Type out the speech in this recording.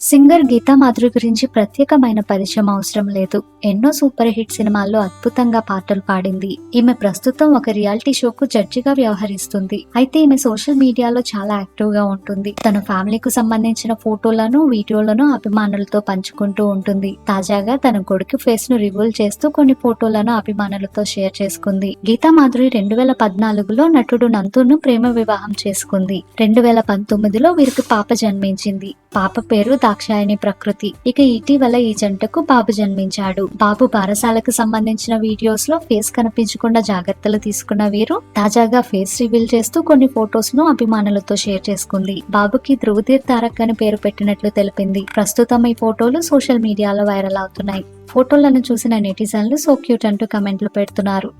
Singer Gita Madhuri గురించి ప్రత్యేకమైన పరిచయం అవసరం లేదు. ఎన్నో సూపర్ హిట్ సినిమాల్లో అద్భుతంగా పాటలు పాడింది. ఈమె ప్రస్తుతం ఒక రియాలిటీ షోకు జడ్జిగా వ్యవహరిస్తుంది. అయితే ఈమె సోషల్ మీడియాలో చాలా యాక్టివ్గా ఉంటుంది. తన ఫ్యామిలీకు సంబంధించిన ఫోటోలను వీడియోలను అభిమానులతో పంచుకుంటూ ఉంటుంది. తాజాగా తన కొడుకు ఫేస్ను రివీల్ చేస్తూ కొన్ని ఫోటోలను అభిమానులతో షేర్ చేసుకుంది. గీతా మాధురి రెండు వేల పద్నాలుగులో నటుడు నంతును ప్రేమ వివాహం చేసుకుంది. రెండు వేల పంతొమ్మిదిలో వీరికి పాప జన్మించింది. పాప పేరు దాక్షాయణి ప్రకృతి. ఇక ఇటీవల ఈ జంటకు బాబు జన్మించాడు. బాబు బారసాలకు సంబంధించిన వీడియోస్లో ఫేస్ కనిపించకుండా జాగ్రత్తలు తీసుకున్న వీరు తాజాగా ఫేస్ రివీల్ చేస్తూ కొన్ని ఫొటోస్ను అభిమానులతో షేర్ చేసుకుంది. బాబుకి ధృవతీర్ తారక్ అని పేరు పెట్టినట్లు తెలిపింది. ప్రస్తుతం ఈ ఫోటోలు సోషల్ మీడియాలో వైరల్ అవుతున్నాయి. ఫోటోలను చూసిన నెటిజన్లు సో క్యూట్ అంటూ కమెంట్లు పెడుతున్నారు.